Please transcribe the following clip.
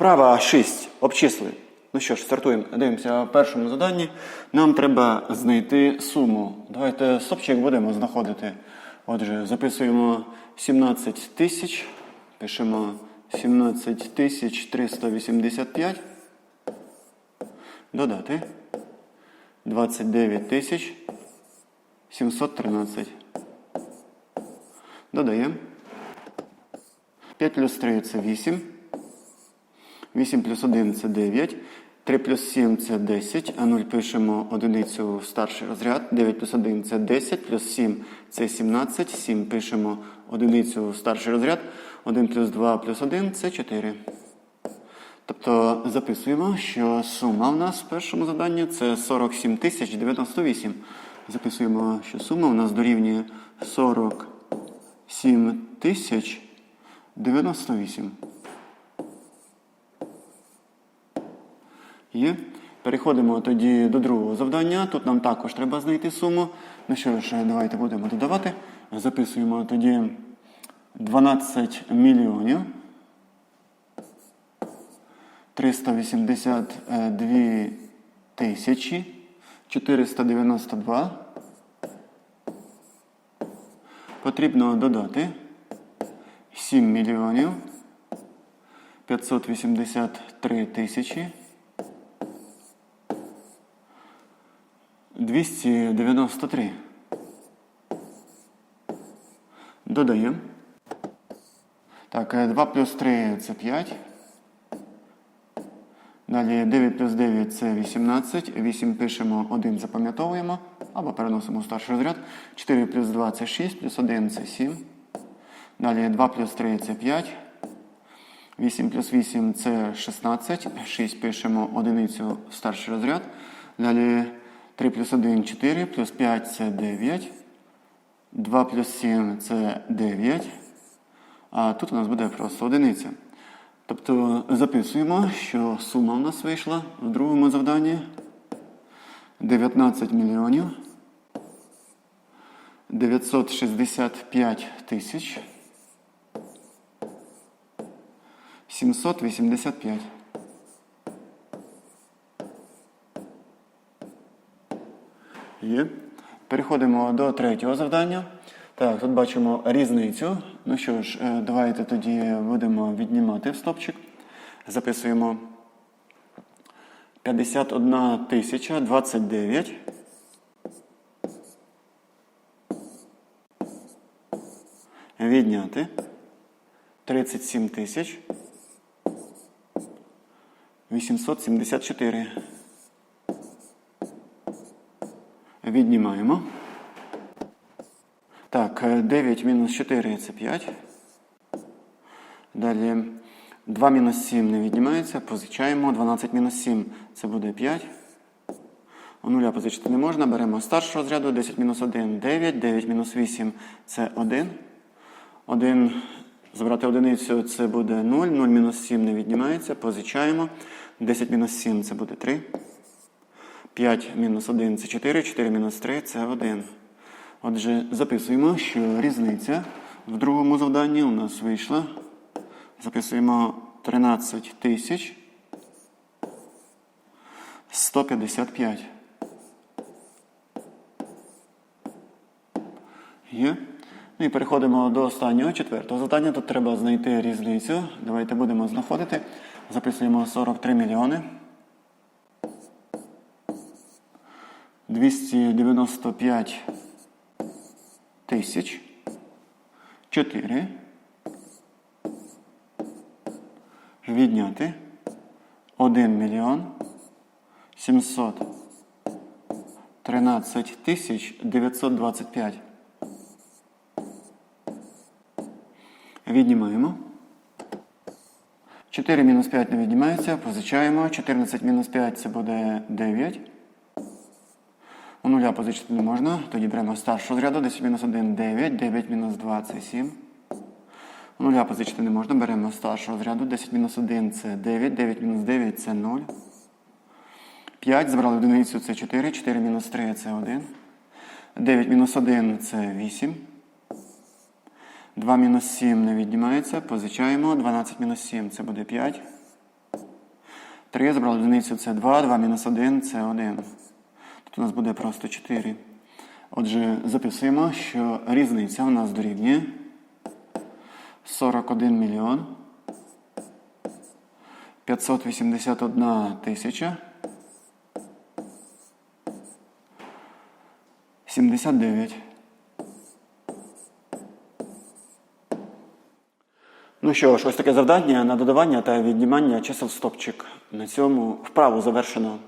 Вправа 6. Обчисли. Ну що ж, стартуємо. Дивимося в першому заданні. Нам треба знайти суму. Давайте стопчик будемо знаходити. Отже, записуємо 17 тисяч. Пишемо 17 тисяч 385. Додати 29 тисяч 713. Додаємо. 5 плюс 3 це 8. 8 плюс 1 це 9. 3 плюс 7 це 10. А 0 пишемо одиницю в старший розряд. 9 плюс 1 це 10. Плюс 7 це 17. 7 пишемо одиницю в старший розряд. 1 плюс 2 плюс 1 це 4. Тобто записуємо, що сума в нас в першому заданні це 47 тисяч 98. Записуємо, що сума у нас дорівнює 47 тисяч 98. Є. Переходимо тоді до другого завдання. Тут нам також треба знайти суму. Ну що ж, давайте будемо додавати. Записуємо тоді 12 мільйонів 382 тисячі 492. Потрібно додати 7 мільйонів 583 тисячі 293. Додаємо. Так, е, 2 плюс 3 це 5. Далі 9 плюс 9 це 18. 8 пишемо, 1 запам'ятовуємо. Або переносимо в старший розряд. 4 плюс 2 це 6, плюс 1 це 7. Далі 2 плюс 3 це 5. 8 плюс 8 це 16. 6 пишемо одиницю в старший розряд. Далі 3 плюс 1 4, плюс 5 це 9. 2 плюс 7 це 9. А тут у нас буде просто одиниця. Тобто записуємо, що сума у нас вийшла в другому завданні 19 мільйонів 965 тисяч 785. Є. Переходимо до третього завдання. Так, тут бачимо різницю. Ну що ж, е, давайте тоді будемо віднімати в стопчик. Записуємо 51 тисяча 29. Відняти 37 тисяч 874. Віднімаємо. Так, е, 9 мінус 4 це 5. Далі 2 мінус 7 не віднімається. Позичаємо. 12 мінус 7 це буде 5. У нуля позичити не можна. Беремо старшого розряду. 10 мінус 1 9. 9 мінус 8 це 1. 1. Забрати одиницю це буде 0. 0 мінус 7 не віднімається. Позичаємо. 10 мінус 7 це буде 3. 5 мінус 1 це 4, 4 мінус 3 це 1. Отже, записуємо, що різниця в другому завданні у нас вийшла. Записуємо 13 тисяч 155. Є. Ну і переходимо до останнього четвертого завдання. Тут треба знайти різницю. Давайте будемо знаходити. Записуємо 43 мільйони. 295 тисяч 4 відняти 1 мільйон 713 тисяч 925. Віднімаємо. 4 мінус 5 не віднімається, позичаємо. 14 мінус 5 це буде 9. У нуля позичити не можна. Тоді беремо старшу зряду. 10 мінус 1 9. 9 мінус 2 це 7. У нуля позичити не можна. Беремо старшого зряду. 10 мінус 1 це 9. 9 мінус 9 це 0. 5. Забрали одиницю це 4. 4 мінус 3 це 1. 9 мінус 1 це 8. 2 мінус 7 не віднімається. Позичаємо. 12 мінус 7 це буде 5. 3 забрали одиницю це 2, 2 мінус 1 це 1. Тут у нас буде просто 4. Отже, записуємо, що різниця у нас дорівнює 41 мільйон 581 тисяча 79. Ну що ж, ось таке завдання на додавання та віднімання чисел стопчик. На цьому вправу завершено.